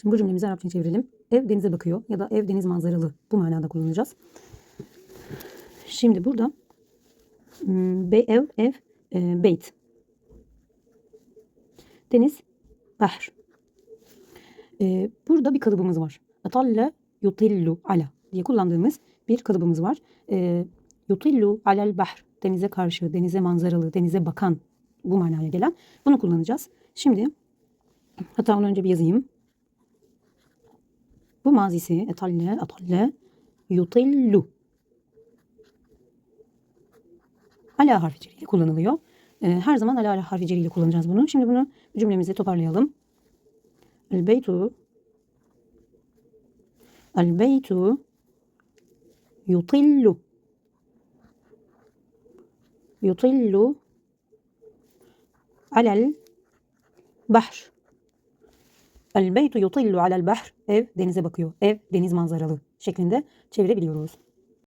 Şimdi bu cümlemizi Arapçaya çevirelim. Ev denize bakıyor ya da ev deniz manzaralı. Bu manada kullanacağız. Şimdi burada hmm, be, ev, ev, e, beyt. Deniz, bahr. E, burada bir kalıbımız var. Atalle yutillu ala diye kullandığımız bir kalıbımız var. E, yutillu alel bahr. Denize karşı, denize manzaralı, denize bakan bu manaya gelen. Bunu kullanacağız. Şimdi hatta önce bir yazayım. Bu mazisi etalle, atalle, yutillu. Ala harfi ceriyle kullanılıyor. Ee, her zaman ala harfi ceriyle kullanacağız bunu. Şimdi bunu cümlemize toparlayalım. El beytu El beytu yutillu yutillu alel bahr El beytu yutillu alel bahr. Ev denize bakıyor. Ev deniz manzaralı şeklinde çevirebiliyoruz.